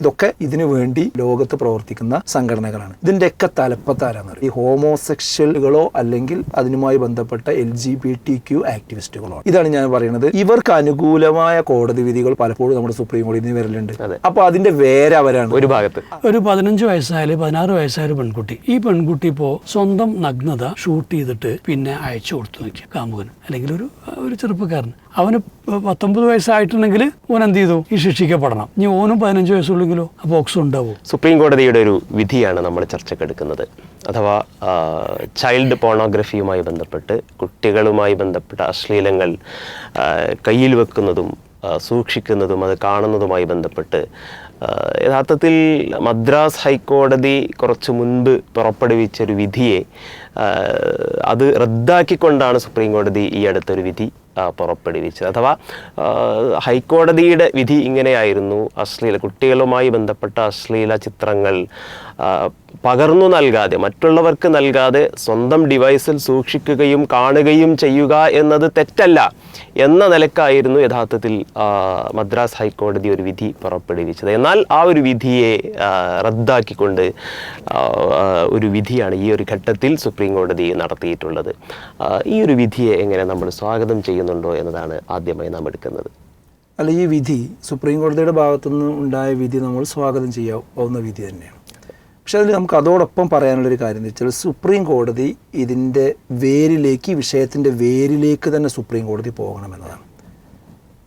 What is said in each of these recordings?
ഇതൊക്കെ ഇതിനു വേണ്ടി ലോകത്ത് പ്രവർത്തിക്കുന്ന സംഘടനകളാണ്. ഇതിന്റെയൊക്കെ തലപ്പത്താരാന്ന് ഈ ഹോമോസെക്ഷലുകളോ അല്ലെങ്കിൽ അതിനുമായി ബന്ധപ്പെട്ട L G B T Q ആക്ടിവിസ്റ്റുകളോ. ഇതാണ് ഞാൻ പറയുന്നത്. ഇവർക്ക് അനുകൂലമായ കോടതി വിധികൾ പലപ്പോഴും നമ്മുടെ സുപ്രീം കോടതിയിൽ നിന്ന് വരലുണ്ട്. അതെ. അപ്പൊ അതിന്റെ വേര് അവരാണ്. ഒരു ഭാഗത്ത്. ഒരു പതിനഞ്ച് വയസ്സായാലും പതിനാറ് വയസ്സായ ഒരു പെൺകുട്ടി. ഈ പെൺകുട്ടി ഇപ്പോൾ സ്വന്തം നഗ്നത ഷൂട്ട് ചെയ്തിട്ട് പിന്നെ അയച്ചു കൊടുത്തു നോക്കി കാമുകന് അല്ലെങ്കിൽ ഒരു ഒരു ചെറുപ്പക്കാരൻ. അവന് പത്തൊമ്പത് വയസ്സായിട്ടുണ്ടെങ്കിൽ ഓൻ എന്ത് ചെയ്തു ഈ ശിക്ഷിക്കപ്പെടണം. ഇനി ഓനും പതിനഞ്ച് വയസ്സുള്ളെങ്കിലോ ആ ബോക്സ് ഉണ്ടാവും. സുപ്രീം കോടതിയുടെ ഒരു വിധിയാണ് നമ്മൾ ചർച്ചക്കെടുക്കുന്നത് അഥവാ ചൈൽഡ് പോണോഗ്രഫിയുമായി ബന്ധപ്പെട്ട് കുട്ടികളുമായി ബന്ധപ്പെട്ട അശ്ലീലങ്ങൾ കയ്യിൽ വെക്കുന്നതും സൂക്ഷിക്കുന്നതും അത് കാണുന്നതുമായി ബന്ധപ്പെട്ട് യഥാർത്ഥത്തിൽ മദ്രാസ് ഹൈക്കോടതി കുറച്ച് മുൻപ് പുറപ്പെടുവിച്ചൊരു വിധിയെ അത് റദ്ദാക്കിക്കൊണ്ടാണ് സുപ്രീം കോടതി ഈ അടുത്തൊരു വിധി പുറപ്പെടുവിച്ചത്. അഥവാ ഹൈക്കോടതിയുടെ വിധി ഇങ്ങനെയായിരുന്നു. അശ്ലീല കുട്ടികളുമായി ബന്ധപ്പെട്ട അശ്ലീല ചിത്രങ്ങൾ പകർന്നു നൽകാതെ മറ്റുള്ളവർക്ക് നൽകാതെ സ്വന്തം ഡിവൈസിൽ സൂക്ഷിക്കുകയും കാണുകയും ചെയ്യുക എന്നത് തെറ്റല്ല എന്ന നിലക്കായിരുന്നു യഥാർത്ഥത്തിൽ മദ്രാസ് ഹൈക്കോടതി ഒരു വിധി പുറപ്പെടുവിച്ചത്. എന്നാൽ ആ ഒരു വിധിയെ റദ്ദാക്കിക്കൊണ്ട് ഒരു വിധിയാണ് ഈ ഒരു ഘട്ടത്തിൽ സുപ്രീം കോടതി നടത്തിയിട്ടുള്ളത്. ഈ ഒരു വിധിയെ എങ്ങനെ നമ്മൾ സ്വാഗതം ചെയ്യുന്നുണ്ടോ എന്നതാണ് ആദ്യമായി നാം എടുക്കുന്നത്. അല്ല ഈ വിധി സുപ്രീം കോടതിയുടെ ഭാഗത്തുനിന്ന് ഉണ്ടായ വിധി നമ്മൾ സ്വാഗതം ചെയ്യാവുന്ന വിധി തന്നെയാണ്. പക്ഷേ അതിൽ നമുക്ക് അതോടൊപ്പം പറയാനുള്ളൊരു കാര്യം എന്ന് വെച്ചാൽ സുപ്രീം കോടതി ഇതിന്റെ വേരിലേക്ക് ഈ വിഷയത്തിന്റെ വേരിലേക്ക് തന്നെ സുപ്രീം കോടതി പോകണമെന്നതാണ്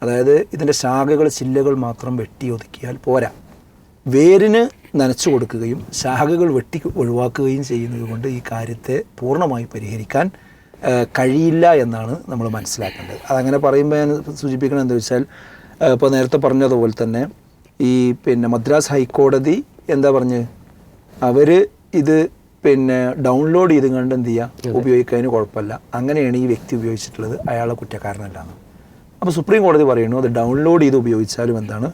അതായത് ഇതിന്റെ ശാഖകൾ ചില്ലകൾ മാത്രം വെട്ടി ഒതുക്കിയാൽ പോരാ. വേരിന് നനച്ചു കൊടുക്കുകയും ശാഖകൾ വെട്ടി ഒഴിവാക്കുകയും ചെയ്യുന്നത് കൊണ്ട് ഈ കാര്യത്തെ പൂർണമായി പരിഹരിക്കാൻ കഴിയില്ല എന്നാണ് നമ്മൾ മനസ്സിലാക്കേണ്ടത്. അതങ്ങനെ പറയുമ്പോൾ ഞാൻ സൂചിപ്പിക്കണം എന്താ വെച്ചാൽ ഇപ്പോൾ നേരത്തെ പറഞ്ഞതുപോലെ തന്നെ ഈ പിന്നെ മദ്രാസ് ഹൈക്കോടതി എന്താ പറഞ്ഞ്? അവർ ഇത് പിന്നെ ഡൗൺലോഡ് ചെയ്ത് കണ്ട് എന്ത് ചെയ്യുക ഉപയോഗിക്കുന്നതിന് കുഴപ്പമില്ല. അങ്ങനെയാണ് ഈ വ്യക്തി ഉപയോഗിച്ചിട്ടുള്ളത്. അയാളെ കുറ്റക്കാരനല്ലാന്ന്. അപ്പോൾ സുപ്രീം കോടതി പറയുന്നു അത് ഡൗൺലോഡ് ചെയ്ത് ഉപയോഗിച്ചാലും എന്താണ്?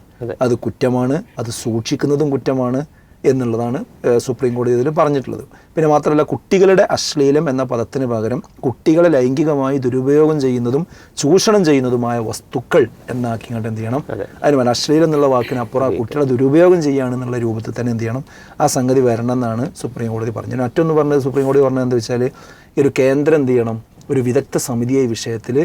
അത്. കുറ്റമാണ് അത് സൂക്ഷിക്കുന്നതും കുറ്റമാണ് എന്നുള്ളതാണ് സുപ്രീം കോടതി ഇതിൽ പറഞ്ഞിട്ടുള്ളത്. പിന്നെ മാത്രമല്ല കുട്ടികളുടെ അശ്ലീലം എന്ന പദത്തിന് പകരം കുട്ടികളെ ലൈംഗികമായി ദുരുപയോഗം ചെയ്യുന്നതും ചൂഷണം ചെയ്യുന്നതുമായ വസ്തുക്കൾ എന്നാക്കി കണ്ട് എന്ത് ചെയ്യണം? അതിന് വേണം അശ്ലീലം എന്നുള്ള വാക്കിനപ്പുറം ആ കുട്ടികളെ ദുരുപയോഗം ചെയ്യുകയാണെന്നുള്ള രൂപത്തിൽ തന്നെ എന്ത് ചെയ്യണം? ആ സംഗതി വരണം എന്നാണ് സുപ്രീം കോടതി പറഞ്ഞത്. മറ്റൊന്ന് പറഞ്ഞത് സുപ്രീം കോടതി പറഞ്ഞത് എന്താ വെച്ചാൽ ഈ ഒരു കേന്ദ്രം എന്ത് ചെയ്യണം? ഒരു വിദഗ്ധ സമിതിയെ വിഷയത്തിൽ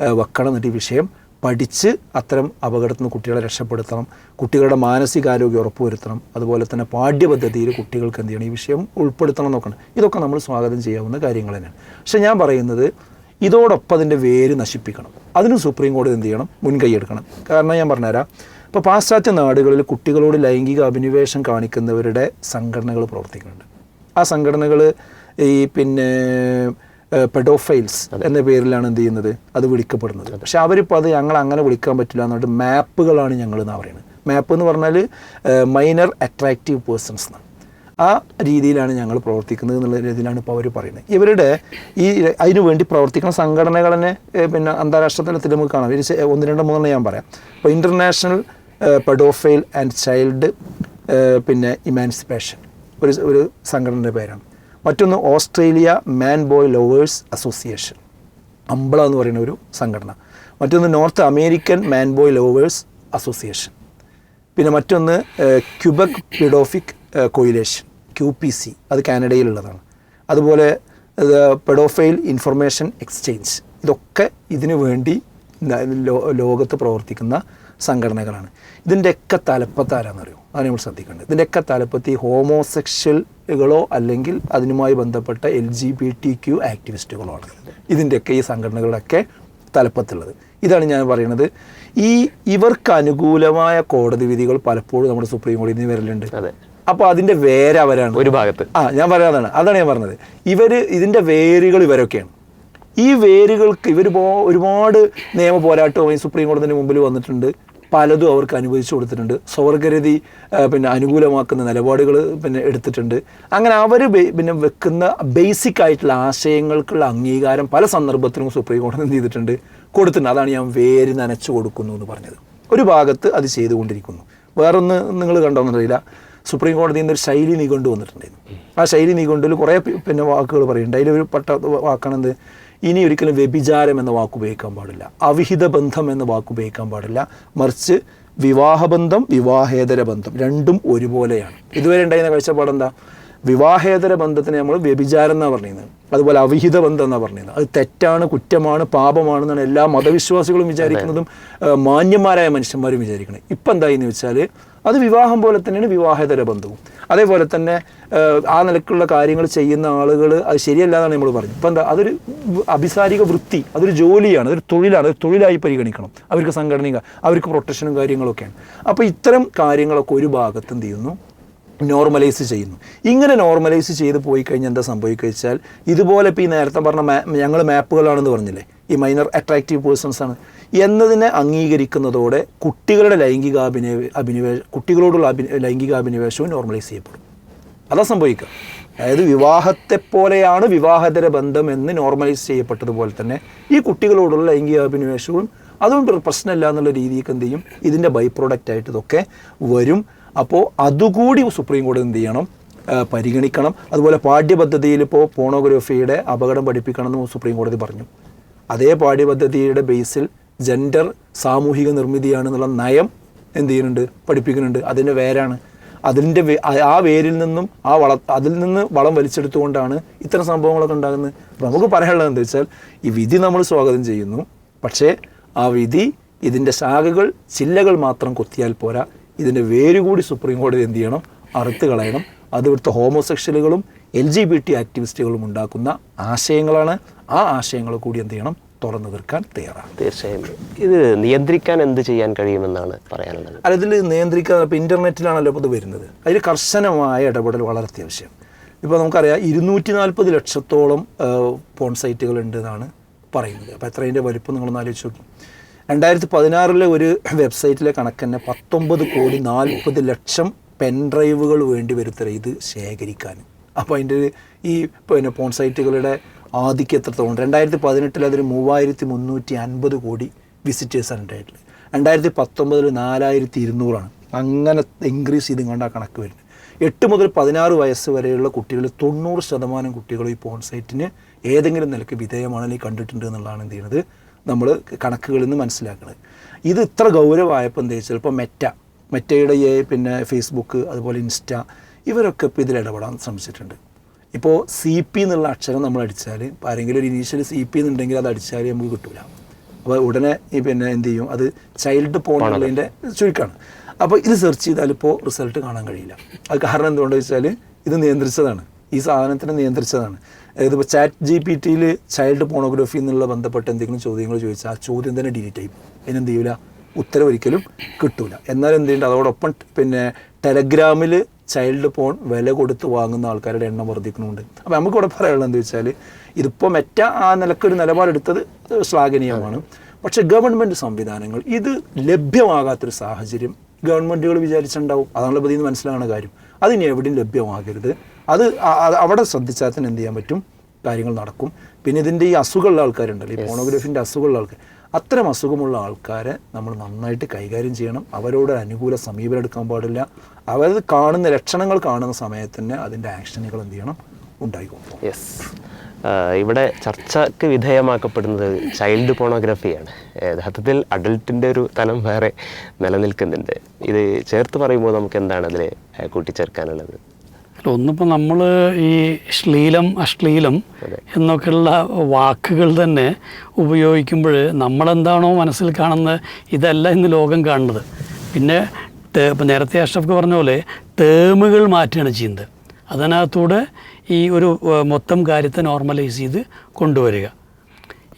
വെക്കണം എന്നിട്ട് ഈ വിഷയം പഠിച്ച് അത്തരം അപകടത്തിൽ നിന്ന് കുട്ടികളെ രക്ഷപ്പെടുത്തണം. കുട്ടികളുടെ മാനസികാരോഗ്യം ഉറപ്പുവരുത്തണം. അതുപോലെ തന്നെ പാഠ്യപദ്ധതിയിൽ കുട്ടികൾക്ക് എന്ത് ചെയ്യണം? ഈ വിഷയം ഉൾപ്പെടുത്തണം നോക്കണം ഇതൊക്കെ നമ്മൾ സ്വാഗതം ചെയ്യാവുന്ന കാര്യങ്ങൾ തന്നെയാണ്. പക്ഷേ ഞാൻ പറയുന്നത് ഇതോടൊപ്പം അതിന്റെ വേര് നശിപ്പിക്കണം. അതിനും സുപ്രീം കോടതി എന്ത് ചെയ്യണം? മുൻകൈ എടുക്കണം. കാരണം ഞാൻ പറഞ്ഞുതരാം. ഇപ്പോൾ പാശ്ചാത്യ നാടുകളിൽ കുട്ടികളോട് ലൈംഗിക അഭിനിവേശം കാണിക്കുന്നവരുടെ സംഘടനകൾ പ്രവർത്തിക്കുന്നുണ്ട്. ആ സംഘടനകൾ ഈ പിന്നെ പെഡോഫൈൽസ് എന്ന പേരിലാണ് എന്ത് ചെയ്യുന്നത്? അത് വിളിക്കപ്പെടുന്നത്. പക്ഷെ അവരിപ്പോൾ അത് ഞങ്ങൾ അങ്ങനെ വിളിക്കാൻ പറ്റില്ല എന്നിട്ട് മാപ്പുകളാണ് ഞങ്ങൾ എന്ന് പറയുന്നത് മാപ്പ് എന്ന് പറഞ്ഞാൽ മൈനർ അട്രാക്റ്റീവ് പേഴ്സൺസ് എന്നാണ്. ആ രീതിയിലാണ് ഞങ്ങൾ പ്രവർത്തിക്കുന്നത് എന്നുള്ള രീതിയിലാണ് ഇപ്പോൾ അവർ പറയുന്നത്. ഇവരുടെ ഈ അതിനു വേണ്ടി പ്രവർത്തിക്കുന്ന സംഘടനകൾ തന്നെ പിന്നെ അന്താരാഷ്ട്ര തലത്തിൽ നമുക്ക് കാണാം. ഇത് ചെ- ഒന്ന് രണ്ട് മൂന്നെണ്ണം ഞാൻ പറയാം. അപ്പോൾ ഇന്റർനാഷണൽ പെഡോഫൈൽ ആൻഡ് ചൈൽഡ് പിന്നെ ഇമാൻസിപ്പേഷൻ ഒരു ഒരു സംഘടനയുടെ പേരാണ്. മറ്റൊന്ന് Australia man boy lovers association അമ്പള എന്ന് പറയുന്ന ഒരു സംഘടന. മറ്റൊന്ന് north American man boy lovers association പിന്നെ മറ്റൊന്ന് Quebec pedophilic coalition Q P C അത് കാനഡയിലുള്ളതാണ്. അതുപോലെ പെഡോഫൈൽ ഇൻഫർമേഷൻ എക്സ്ചേഞ്ച് ഇതൊക്കെ ഇതിനു വേണ്ടി ലോകത്ത് പ്രവർത്തിക്കുന്ന സംഘടനകളാണ്. ഇതിന്റെയൊക്കെ തലപ്പത്താരാന്നറിയോ? അത് നമ്മൾ ശ്രദ്ധിക്കേണ്ടത് ഇതിന്റെയൊക്കെ തലപ്പത്ത് ഈ ഹോമോസെക്ഷലുകളോ അല്ലെങ്കിൽ അതിനുമായി ബന്ധപ്പെട്ട L G B T Q ആക്ടിവിസ്റ്റുകളോ ആണ് ഇതിന്റെയൊക്കെ ഈ സംഘടനകളൊക്കെ തലപ്പത്തുള്ളത്. ഇതാണ് ഞാൻ പറയുന്നത്. ഈ ഇവർക്ക് അനുകൂലമായ കോടതി വിധികൾ പലപ്പോഴും നമ്മുടെ സുപ്രീം കോടതിയിൽ നിന്ന് വരലുണ്ട്. അപ്പോൾ അതിന്റെ വേര് അവരാണ്. ഒരു ഭാഗത്ത്. ആ ഞാൻ പറയാതാണ് അതാണ് ഞാൻ പറഞ്ഞത്. ഇവർ ഇതിന്റെ വേരുകൾ ഇവരൊക്കെയാണ്. ഈ വേരുകൾക്ക് ഇവർ ഒരുപാട് നിയമ പോരാട്ടവും ഈ സുപ്രീം കോടതിന്റെ മുമ്പിൽ വന്നിട്ടുണ്ട്. പലതും അവർക്ക് അനുവദിച്ചു കൊടുത്തിട്ടുണ്ട്. സ്വർഗരതി പിന്നെ അനുകൂലമാക്കുന്ന നിലപാടുകൾ പിന്നെ എടുത്തിട്ടുണ്ട്. അങ്ങനെ അവർ പിന്നെ വെക്കുന്ന ബേസിക് ആയിട്ടുള്ള ആശയങ്ങൾക്കുള്ള അംഗീകാരം പല സന്ദർഭത്തിലും സുപ്രീം കോടതി എന്ത് ചെയ്തിട്ടുണ്ട്? കൊടുത്തിട്ടുണ്ട്. അതാണ് ഞാൻ വേര് നനച്ചു കൊടുക്കുന്നു എന്ന് പറഞ്ഞത്. ഒരു ഭാഗത്ത് അത് ചെയ്തുകൊണ്ടിരിക്കുന്നു. വേറൊന്ന് നിങ്ങൾ കണ്ടോന്നറിയില്ല. സുപ്രീം കോടതിയിൽ നിന്ന് ഒരു ശൈലി നിഘണ്ടു വന്നിട്ടുണ്ടായിരുന്നു. ആ ശൈലി നിഘണ്ടുവിൽ കുറേ പിന്നെ വാക്കുകൾ പറയുന്നുണ്ട്. അതിലൊരു പട്ട വാക്കാണെന്ത്? ഇനി ഒരിക്കലും വ്യഭിചാരം എന്ന വാക്ക് ഉപയോഗിക്കാൻ പാടില്ല. അവിഹിത ബന്ധം എന്ന വാക്ക് ഉപയോഗിക്കാൻ പാടില്ല. മറിച്ച് വിവാഹബന്ധം വിവാഹേതര ബന്ധം രണ്ടും ഒരുപോലെയാണ്. ഇതുവരെ ഉണ്ടായിരുന്ന കാഴ്ചപ്പാട് എന്താ? വിവാഹേതര ബന്ധത്തിനെ നമ്മൾ വ്യഭിചാരം എന്നാണ് പറഞ്ഞിരുന്നത് അതുപോലെ അവിഹിത ബന്ധം എന്നാണ് പറഞ്ഞത് അത് തെറ്റാണ് കുറ്റമാണ് പാപമാണെന്നാണ് എല്ലാ മതവിശ്വാസികളും വിചാരിക്കുന്നതും മാന്യന്മാരായ മനുഷ്യന്മാരും വിചാരിക്കുന്നത്. ഇപ്പം എന്തായെന്ന് വെച്ചാൽ അത് വിവാഹം പോലെ തന്നെയാണ് വിവാഹേതര ബന്ധവും. അതേപോലെ തന്നെ ആ, നിലക്കുള്ള കാര്യങ്ങൾ ചെയ്യുന്ന ആളുകൾ അത് ശരിയല്ല എന്നാണ് നമ്മൾ പറഞ്ഞത്. ഇപ്പം എന്താ അതൊരു അഭിസാരിക വൃത്തി അതൊരു ജോലിയാണ് അതൊരു തൊഴിലാണ് അതൊരു തൊഴിലായി പരിഗണിക്കണം. അവർക്ക് സംഘടനയും അവർക്ക് പ്രൊട്ടക്ഷനും കാര്യങ്ങളൊക്കെയാണ്. അപ്പോൾ ഇത്തരം കാര്യങ്ങളൊക്കെ ഒരു ഭാഗത്ത് എന്ത് ചെയ്യുന്നു? നോർമലൈസ് ചെയ്യുന്നു. ഇങ്ങനെ നോർമലൈസ് ചെയ്ത് പോയി കഴിഞ്ഞാൽ എന്താ സംഭവിക്കുക വെച്ചാൽ ഇതുപോലെ ഇപ്പോൾ ഈ നേരത്തെ പറഞ്ഞ മാ ഞങ്ങൾ മാപ്പുകളാണെന്ന് പറഞ്ഞില്ലേ ഈ മൈനർ അട്രാക്റ്റീവ് പേഴ്സൺസ് ആണ്. എന്നതിനെ അംഗീകരിക്കുന്നതോടെ കുട്ടികളുടെ ലൈംഗിക അഭിനിവേ അഭിനിവേശ കുട്ടികളോടുള്ള അഭി ലൈംഗികാഭിനിവേശവും നോർമലൈസ് ചെയ്യപ്പെടും. അതാ സംഭവിക്കുക. അതായത് വിവാഹത്തെ പോലെയാണ് വിവാഹതര ബന്ധം എന്ന് നോർമലൈസ് ചെയ്യപ്പെട്ടതുപോലെ തന്നെ ഈ കുട്ടികളോടുള്ള ലൈംഗികാഭിനിവേശവും അതുകൊണ്ട് അതും പ്രശ്നമില്ല എന്നുള്ള രീതിക്ക് എന്ത് ചെയ്യും? ഇതിന്റെ ബൈ പ്രോഡക്റ്റ് ആയിട്ട് ഇതൊക്കെ വരും. അപ്പോൾ അതുകൂടി സുപ്രീം കോടതി എന്ത് ചെയ്യണം? പരിഗണിക്കണം. അതുപോലെ പാഠ്യപദ്ധതിയിൽ ഇപ്പോൾ പോണോഗ്രഫിയുടെ അപകടം പഠിപ്പിക്കണം എന്ന് സുപ്രീം കോടതി പറഞ്ഞു. അതേ പാഠ്യപദ്ധതിയുടെ ബേസിൽ ജെൻഡർ സാമൂഹിക നിർമ്മിതിയാണെന്നുള്ള നയം എന്ത് ചെയ്യുന്നുണ്ട്? പഠിപ്പിക്കുന്നുണ്ട്. അതിന്റെ വേരാണ്. അതിന്റെ ആ- വേരിൽ നിന്നും ആ വള അതിൽ നിന്ന് വളം വലിച്ചെടുത്തുകൊണ്ടാണ് ഇത്തരം സംഭവങ്ങളൊക്കെ ഉണ്ടാകുന്നത്. അപ്പോൾ നമുക്ക് പറയാനുള്ളത് എന്താ വെച്ചാൽ ഈ വിധി നമ്മൾ സ്വാഗതം ചെയ്യുന്നു. പക്ഷേ ആ വിധി ഇതിന്റെ ശാഖകൾ ചില്ലകൾ മാത്രം കൊത്തിയാൽ പോരാ. ഇതിന്റെ വേര് കൂടി സുപ്രീം കോടതി എന്ത് ചെയ്യണം? അറുത്ത് കളയണം. അത് ഇവിടുത്തെ ഹോമോസെക്ഷലുകളും എൽ ജി ബി ടി ആക്ടിവിസ്റ്റുകളും ഉണ്ടാക്കുന്ന ആശയങ്ങളാണ്. ആ ആശയങ്ങൾ കൂടി എന്ത് ചെയ്യണം? തുറന്നു തീർക്കാൻ തയ്യാറാണ്. തീർച്ചയായും. ഇത് നിയന്ത്രിക്കാൻ എന്ത് ചെയ്യാൻ കഴിയുമെന്നാണ് പറയാനുള്ളത്? അല്ല ഇതിൽ നിയന്ത്രിക്കാൻ ഇപ്പോൾ ഇന്റർനെറ്റിലാണല്ലോ ഇപ്പോൾ ഇത് വരുന്നത്. അതിൽ കർശനമായ ഇടപെടൽ വളരെ അത്യാവശ്യം. ഇപ്പോൾ നമുക്കറിയാം ഇരുന്നൂറ്റി നാൽപ്പത് ലക്ഷത്തോളം പോൺ സൈറ്റുകൾ ഉണ്ട് എന്നാണ് പറയുന്നത്. അപ്പോൾ എത്ര അതിന്റെ വലിപ്പം നിങ്ങളൊന്ന് ആലോചിച്ച് നോക്കും. രണ്ടായിരത്തി പതിനാറിലെ ഒരു വെബ്സൈറ്റിലെ കണക്ക് തന്നെ പത്തൊമ്പത് കോടി നാൽപ്പത് ലക്ഷം പെൻ ഡ്രൈവുകൾ വേണ്ടി വരുത്തരെ ഇത് ശേഖരിക്കാൻ. അപ്പോൾ അതിന്റെ ഈ പിന്നെ പോൺ സൈറ്റുകളുടെ ആധിക്യം എത്രത്തോളം രണ്ടായിരത്തി പതിനെട്ടിൽ അതിന് മൂവായിരത്തി മുന്നൂറ്റി അൻപത് കോടി വിസിറ്റേഴ്സാണ് ഉണ്ടായിട്ടുള്ളത്. രണ്ടായിരത്തി പത്തൊമ്പതിൽ നാലായിരത്തി ഇരുന്നൂറാണ് അങ്ങനെ ഇൻക്രീസ് ചെയ്ത് കണ്ട കണക്ക് വരുന്നത്. എട്ട് മുതൽ പതിനാറ് വയസ്സ് വരെയുള്ള കുട്ടികൾ തൊണ്ണൂറ് ശതമാനം കുട്ടികൾ ഈ പോൺ സൈറ്റിന് ഏതെങ്കിലും നിലയ്ക്ക് വിധേയമാണ് അല്ലെങ്കിൽ കണ്ടിട്ടുണ്ട് എന്നുള്ളതാണ് എന്ത് ചെയ്യുന്നത് നമ്മൾ കണക്കുകളിൽ നിന്ന് മനസ്സിലാക്കുന്നത് ഇത് ഇത്ര ഗൗരവമായപ്പോൾ എന്താ വെച്ചാൽ ഇപ്പോൾ മെറ്റ മെറ്റയുടെ പിന്നെ ഫേസ്ബുക്ക് അതുപോലെ ഇൻസ്റ്റ ഇവരൊക്കെ ഇപ്പോൾ ഇതിൽ ഇടപെടാൻ ശ്രമിച്ചിട്ടുണ്ട്. ഇപ്പോൾ സി പി എന്നുള്ള അക്ഷരം നമ്മൾ അടിച്ചാൽ ഇപ്പോൾ ആരെങ്കിലും ഒരു ഇനീഷ്യൽ സി പി എന്നുണ്ടെങ്കിൽ അത് അടിച്ചാൽ നമുക്ക് കിട്ടൂല. അപ്പോൾ ഉടനെ ഈ പിന്നെ എന്ത് ചെയ്യും? അത് ചൈൽഡ് പോൺ എന്നുള്ളതിന്റെ ചുരുക്കമാണ് അപ്പോൾ ഇത് സെർച്ച് ചെയ്താൽ ഇപ്പോൾ റിസൾട്ട് കാണാൻ കഴിയില്ല. അത് കാരണം എന്തുകൊണ്ടെന്ന് വെച്ചാൽ ഇത് നിയന്ത്രിച്ചതാണ്. ഈ സാധനത്തിനെ നിയന്ത്രിച്ചതാണ്. അതായത് ഇപ്പോൾ ചാറ്റ് ജി പി ടിയിൽ ചൈൽഡ് പോണോഗ്രഫി എന്നുള്ള ബന്ധപ്പെട്ട എന്തെങ്കിലും ചോദ്യങ്ങൾ ചോദിച്ചാൽ ആ ചോദ്യം തന്നെ ഡിലീറ്റ് ചെയ്യും അതിനെന്ത് ചെയ്യൂല? ഉത്തരം ഒരിക്കലും കിട്ടൂല. എന്നാൽ എന്ത് ചെയ്യുന്നുണ്ട് അതോടൊപ്പം പിന്നെ ടെലഗ്രാമിൽ ചൈൽഡ് പോൺ വില കൊടുത്ത് വാങ്ങുന്ന ആൾക്കാരുടെ എണ്ണം വർദ്ധിക്കുന്നുണ്ട്. അപ്പോൾ നമുക്കിവിടെ പറയാനുള്ളത് എന്താ വെച്ചാൽ ഇതിപ്പോൾ മെറ്റ ആ നിലക്കൊരു നിലപാടെടുത്തത് ശ്ലാഘനീയമാണ്. പക്ഷെ ഗവൺമെന്റ് സംവിധാനങ്ങൾ ഇത് ലഭ്യമാകാത്തൊരു സാഹചര്യം ഗവൺമെന്റുകൾ വിചാരിച്ചിട്ടുണ്ടാവും. അതാണല്ലോ പതിന്ന് മനസ്സിലാകുന്ന കാര്യം. അതിനി എവിടെയും ലഭ്യമാകരുത്. അത് അവിടെ ശ്രദ്ധിച്ചാൽ തന്നെ എന്ത് ചെയ്യാൻ പറ്റും? കാര്യങ്ങൾ നടക്കും. പിന്നെ ഇതിന്റെ ഈ അസുഖമുള്ള ആൾക്കാരുണ്ടല്ലോ ഈ ഫോണോഗ്രാഫിന്റെ അസുഖമുള്ള ആൾക്കാർ അത്തരം അസുഖമുള്ള ആൾക്കാരെ നമ്മൾ നന്നായിട്ട് കൈകാര്യം ചെയ്യണം. അവരോട് അനുകൂല സമീപനം എടുക്കാൻ പാടില്ല. അവരത് കാണുന്ന ലക്ഷണങ്ങൾ കാണുന്ന സമയത്ത് തന്നെ അതിന്റെ ആക്ഷനുകൾ എന്ത് ചെയ്യണം? ഉണ്ടായിക്കൊണ്ടു യെസ് ഇവിടെ ചർച്ചക്ക് വിധേയമാക്കപ്പെടുന്നത് ചൈൽഡ് പോണോഗ്രഫിയാണ്. യഥാർത്ഥത്തിൽ അഡൽട്ടിന്റെ ഒരു തലം വേറെ നിലനിൽക്കുന്നുണ്ട്. ഇത് ചേർത്ത് പറയുമ്പോൾ നമുക്ക് എന്താണ് അതിൽ കൂട്ടിച്ചേർക്കാനുള്ളത്? അല്ല, ഒന്നിപ്പോൾ നമ്മൾ ഈ ശ്ലീലം അശ്ലീലം എന്നൊക്കെയുള്ള വാക്കുകൾ തന്നെ ഉപയോഗിക്കുമ്പോൾ നമ്മളെന്താണോ മനസ്സിൽ കാണുന്നത് ഇതല്ല ഇന്ന് ലോകം കാണുന്നത്. പിന്നെ ഇപ്പം നേരത്തെ അഷ്റഫ് പറഞ്ഞ പോലെ ടേമുകൾ മാറ്റുകയാണ് ചെയ്യുന്നത്. അതിനകത്തൂടെ ഈ ഒരു മൊത്തം കാര്യത്തെ നോർമലൈസ് ചെയ്ത് കൊണ്ടുവരിക.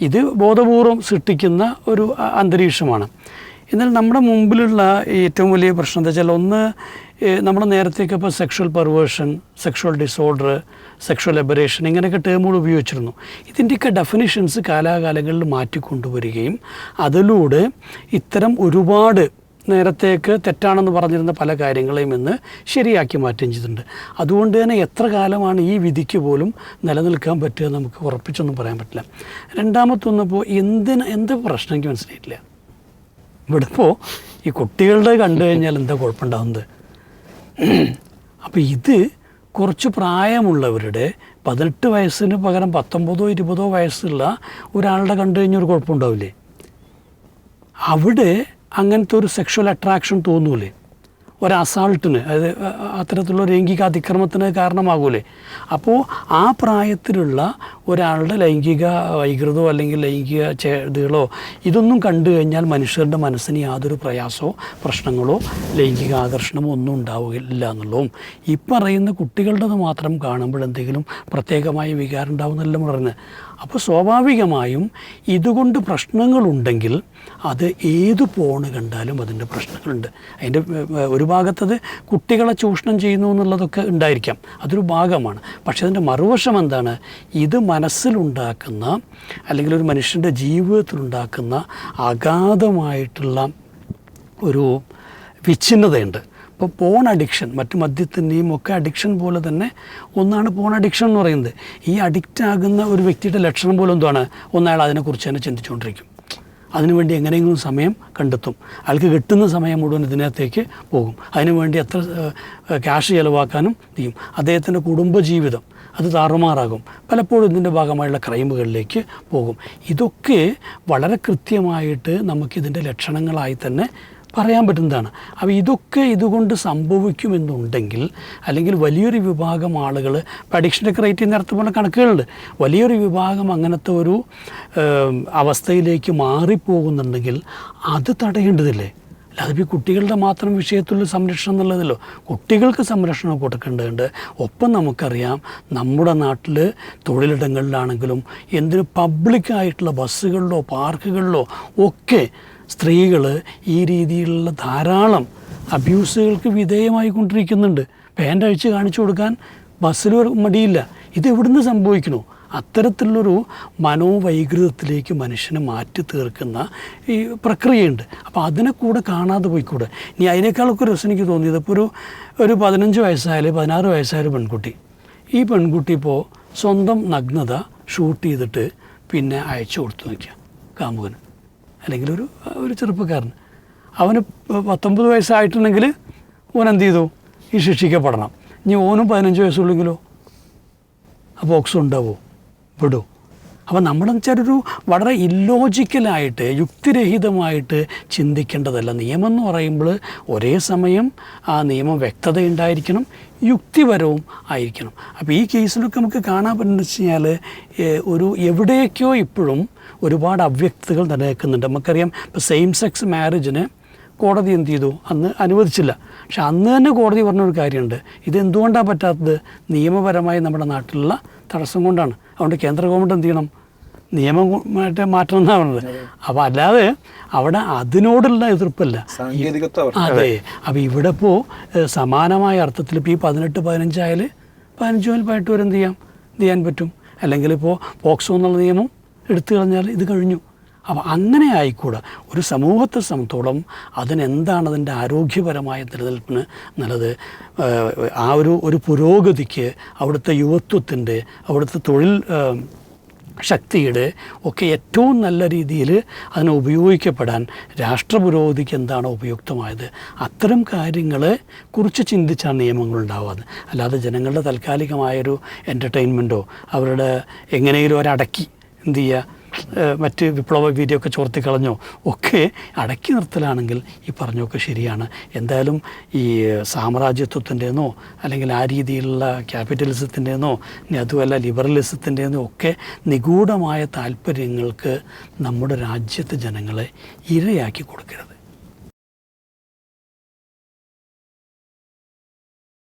ഇത് ബോധപൂർവം സൃഷ്ടിക്കുന്ന ഒരു അന്തരീക്ഷമാണ്. എന്നാൽ നമ്മുടെ മുമ്പിലുള്ള ഏറ്റവും വലിയ പ്രശ്നം എന്താ വെച്ചാൽ ഒന്ന് നമ്മൾ നേരത്തേക്ക് ഇപ്പോൾ sexual perversion sexual disorder sexual aberration ഇങ്ങനെയൊക്കെ ടേമുകൾ ഉപയോഗിച്ചിരുന്നു. ഇതിന്റെയൊക്കെ ഡെഫിനിഷൻസ് കാലാകാലങ്ങളിൽ മാറ്റിക്കൊണ്ടുവരികയും അതിലൂടെ ഇത്തരം ഒരുപാട് നേരത്തേക്ക് തെറ്റാണെന്ന് പറഞ്ഞിരുന്ന പല കാര്യങ്ങളെയും ഇന്ന് ശരിയാക്കി മാറ്റുകയും ചെയ്തിട്ടുണ്ട്. അതുകൊണ്ട് തന്നെ എത്ര കാലമാണ് ഈ വിധിക്ക് പോലും നിലനിൽക്കാൻ പറ്റുക നമുക്ക് ഉറപ്പിച്ചൊന്നും പറയാൻ പറ്റില്ല. രണ്ടാമത്തൊന്നിപ്പോൾ എന്തിന് എന്താ പ്രശ്നം എനിക്ക് മനസ്സിലായിട്ടില്ല. ഇവിടെ ഇപ്പോൾ ഈ കുട്ടികളുടെ കണ്ടു കഴിഞ്ഞാൽ എന്താ കുഴപ്പമുണ്ടാകുന്നത് അപ്പോൾ ഇത് കുറച്ച് പ്രായമുള്ളവരുടെ പതിനെട്ട് വയസ്സിന് പകരം പത്തൊമ്പതോ ഇരുപതോ വയസ്സുള്ള ഒരാളുടെ കണ്ടു കഴിഞ്ഞാൽ ഒരു കുഴപ്പമുണ്ടാവില്ലേ? അവിടെ അങ്ങനത്തെ ഒരു സെക്ഷൽ അട്രാക്ഷൻ തോന്നൂലേ? ഒരു അസാൾട്ടിന് അതായത് അത്തരത്തിലുള്ള ലൈംഗിക അതിക്രമത്തിന് കാരണമാകൂലേ? അപ്പോൾ ആ പ്രായത്തിലുള്ള ഒരാളുടെ ലൈംഗിക വൈകൃതമോ അല്ലെങ്കിൽ ലൈംഗിക ചേതുകളോ ഇതൊന്നും കണ്ടു കഴിഞ്ഞാൽ മനുഷ്യരുടെ മനസ്സിന് യാതൊരു പ്രയാസമോ പ്രശ്നങ്ങളോ ലൈംഗിക ആകർഷണമോ ഒന്നും ഉണ്ടാവുകയില്ല എന്നുള്ളതും. ഈ പറയുന്ന കുട്ടികളുടേത് മാത്രം കാണുമ്പോൾ എന്തെങ്കിലും പ്രത്യേകമായ വികാരം ഉണ്ടാവുന്നല്ല പറയുന്നത്? അപ്പോൾ സ്വാഭാവികമായും ഇതുകൊണ്ട് പ്രശ്നങ്ങളുണ്ടെങ്കിൽ അത് ഏത് പോണ് കണ്ടാലും അതിന്റെ പ്രശ്നങ്ങളുണ്ട്. അതിന്റെ ഒരു ഭാഗത്തത് കുട്ടികളെ ചൂഷണം ചെയ്യുന്നു എന്നുള്ളതൊക്കെ ഉണ്ടായിരിക്കാം. അതൊരു ഭാഗമാണ്. പക്ഷേ അതിന്റെ മറുവശം എന്താണ്? ഇത് മനസ്സിലുണ്ടാക്കുന്ന അല്ലെങ്കിൽ ഒരു മനുഷ്യന്റെ ജീവിതത്തിലുണ്ടാക്കുന്ന അഗാധമായിട്ടുള്ള ഒരു വിച്ഛിന്നതയുണ്ട്. ഇപ്പോൾ പോൺ അഡിക്ഷൻ മറ്റു മദ്യത്തിന്റെയും ഒക്കെ അഡിക്ഷൻ പോലെ തന്നെ ഒന്നാണ് പോൺ അഡിക്ഷൻ എന്ന് പറയുന്നത്. ഈ അഡിക്റ്റ് ആകുന്ന ഒരു വ്യക്തിയുടെ ലക്ഷണം പോലും എന്താണ്? ഒന്നയാൾ അതിനെക്കുറിച്ച് തന്നെ ചിന്തിച്ചുകൊണ്ടിരിക്കും. അതിനുവേണ്ടി എങ്ങനെയെങ്കിലും സമയം കണ്ടെത്തും. അയാൾക്ക് കിട്ടുന്ന സമയം മുഴുവൻ ഇതിനകത്തേക്ക് പോകും. അതിനുവേണ്ടി എത്ര ക്യാഷ് ചിലവാക്കാനും ചെയ്യും. അദ്ദേഹത്തിന്റെ കുടുംബജീവിതം അത് താറുമാറാകും. പലപ്പോഴും ഇതിന്റെ ഭാഗമായുള്ള ക്രൈമുകളിലേക്ക് പോകും. ഇതൊക്കെ വളരെ കൃത്യമായിട്ട് നമുക്കിതിന്റെ ലക്ഷണങ്ങളായി തന്നെ പറയാൻ പറ്റുന്നതാണ്. അപ്പോൾ ഇതൊക്കെ ഇതുകൊണ്ട് സംഭവിക്കുമെന്നുണ്ടെങ്കിൽ അല്ലെങ്കിൽ വലിയൊരു വിഭാഗം ആളുകൾ അഡിക്ഷനൊക്കെ റേറ്റ് നേരത്തെ പോലെ കണക്കുകളുണ്ട്. വലിയൊരു വിഭാഗം അങ്ങനത്തെ ഒരു അവസ്ഥയിലേക്ക് മാറിപ്പോകുന്നുണ്ടെങ്കിൽ അത് തടയേണ്ടതില്ലേ? അല്ലാതെ ഈ കുട്ടികളുടെ മാത്രം വിഷയത്തിലുള്ള സംരക്ഷണം എന്നുള്ളതല്ലോ. കുട്ടികൾക്ക് സംരക്ഷണം കൊടുക്കേണ്ടതുണ്ട്. ഒപ്പം നമുക്കറിയാം നമ്മുടെ നാട്ടിൽ തൊഴിലിടങ്ങളിലാണെങ്കിലും എന്തിന് പബ്ലിക്കായിട്ടുള്ള ബസ്സുകളിലോ പാർക്കുകളിലോ ഒക്കെ സ്ത്രീകൾ ഈ രീതിയിലുള്ള ധാരാളം അബ്യൂസുകൾക്ക് വിധേയമായി കൊണ്ടിരിക്കുന്നുണ്ട്. പാന്റ് അഴിച്ച് കാണിച്ചു കൊടുക്കാൻ ബസ്സിൽ മടിയില്ല. ഇത് എവിടുന്ന് സംഭവിക്കണോ? അത്തരത്തിലുള്ളൊരു മനോവൈകൃതത്തിലേക്ക് മനുഷ്യനെ മാറ്റി തീർക്കുന്ന ഈ പ്രക്രിയയുണ്ട്. അപ്പോൾ അതിനെ കൂടെ കാണാതെ പോയിക്കൂടെ? ഇനി അതിനേക്കാളൊക്കെ രസം എനിക്ക് തോന്നിയത് ഇപ്പോൾ ഒരു ഒരു പതിനഞ്ച് വയസ്സായാലും പതിനാറ് വയസ്സായ പെൺകുട്ടി. ഈ പെൺകുട്ടി ഇപ്പോൾ സ്വന്തം നഗ്നത ഷൂട്ട് ചെയ്തിട്ട് പിന്നെ അയച്ചു കൊടുത്തു നിൽക്കുക. കാമുകന്. അല്ലെങ്കിൽ ഒരു ഒരു ചെറുപ്പക്കാരൻ. അവന് പത്തൊമ്പത് വയസ്സായിട്ടുണ്ടെങ്കിൽ ഓൻ എന്ത് ചെയ്തു? ഈ ശിക്ഷിക്കപ്പെടണം. ഇനി ഓനും പതിനഞ്ച് വയസ്സുള്ളെങ്കിലോ? ആ ബോക്സ് ഉണ്ടാവോ? വിടൂ. അപ്പോൾ നമ്മളെന്ന് വെച്ചാൽ ഒരു വളരെ ഇല്ലോജിക്കലായിട്ട് യുക്തിരഹിതമായിട്ട് ചിന്തിക്കേണ്ടതല്ല. നിയമം എന്ന് പറയുമ്പോൾ ഒരേ സമയം ആ നിയമം വ്യക്തത ഉണ്ടായിരിക്കണം യുക്തിപരവും ആയിരിക്കണം. അപ്പോൾ ഈ കേസിലൊക്കെ നമുക്ക് കാണാൻ പറ്റുന്നത് വെച്ച് കഴിഞ്ഞാൽ ഒരു എവിടേക്കോ ഇപ്പോഴും ഒരുപാട് അവ്യക്തതകൾ നിലനിൽക്കുന്നുണ്ട്. നമുക്കറിയാം ഇപ്പോൾ സെയിം സെക്സ് മാരേജിന് കോടതി എന്ത് ചെയ്തു? അന്ന് അനുവദിച്ചില്ല. പക്ഷെ അന്ന് തന്നെ കോടതി പറഞ്ഞൊരു കാര്യമുണ്ട്. ഇതെന്തുകൊണ്ടാണ് പറ്റാത്തത്? നിയമപരമായി നമ്മുടെ നാട്ടിലുള്ള തടസ്സം കൊണ്ടാണ്. അതുകൊണ്ട് കേന്ദ്ര ഗവൺമെന്റ് എന്ത് ചെയ്യണം? നിയമമായിട്ട് മാറ്റണം എന്നാണ് പറഞ്ഞത്. അപ്പോൾ അല്ലാതെ അവിടെ അതിനോടുള്ള എതിർപ്പല്ല. അതെ. അപ്പോൾ ഇവിടെ ഇപ്പോൾ സമാനമായ അർത്ഥത്തിൽ ഇപ്പോൾ ഈ പതിനെട്ട് പതിനഞ്ചായാൽ പതിനഞ്ച് മുതൽ പതിനെട്ട് വരെ എന്ത് ചെയ്യാം? എന്ത് ചെയ്യാൻ പറ്റും? അല്ലെങ്കിൽ ഇപ്പോൾ പോക്സോ എന്നുള്ള നിയമം എടുത്തു കളഞ്ഞാൽ ഇത് കഴിഞ്ഞു. അപ്പോൾ അങ്ങനെ ആയിക്കൂടാ. ഒരു സമൂഹത്തെ സംബന്ധിച്ചോളം അതിനെന്താണ് അതിന്റെ ആരോഗ്യപരമായ നിലനിൽപ്പിന് നല്ലത്? ആ ഒരു ഒരു പുരോഗതിക്ക് അവിടുത്തെ യുവത്വത്തിന്റെ അവിടുത്തെ തൊഴിൽ ശക്തിയുടെ ഒക്കെ ഏറ്റവും നല്ല രീതിയിൽ അതിനെ ഉപയോഗിക്കപ്പെടാൻ രാഷ്ട്രപുരോഗതിക്ക് എന്താണോ ഉപയുക്തമായത്. അത്തരം കാര്യങ്ങളെ കുറിച്ച് ചിന്തിച്ചാണ് നിയമങ്ങൾ ഉണ്ടാവാതെ. അല്ലാതെ ജനങ്ങളുടെ താൽക്കാലികമായൊരു എന്റർടൈൻമെന്റോ അവരുടെ എങ്ങനെയും ഒരടക്കി എന്ത് ചെയ്യുക മറ്റ് വിപ്ലവ വീര്യമൊക്കെ ചോർത്തിക്കളഞ്ഞോ ഒക്കെ അടക്കി നിർത്തലാണെങ്കിൽ ഈ പറഞ്ഞൊക്കെ ശരിയാണ്. എന്തായാലും ഈ സാമ്രാജ്യത്വത്തിന്റെന്നോ അല്ലെങ്കിൽ ആ രീതിയിലുള്ള ക്യാപിറ്റലിസത്തിന്റെന്നോ അതുമല്ല ലിബറലിസത്തിന്റെന്നോ ഒക്കെ നിഗൂഢമായ താല്പര്യങ്ങൾക്ക് നമ്മുടെ രാജ്യത്തെ ജനങ്ങളെ ഇരയാക്കി കൊടുക്കരുത്.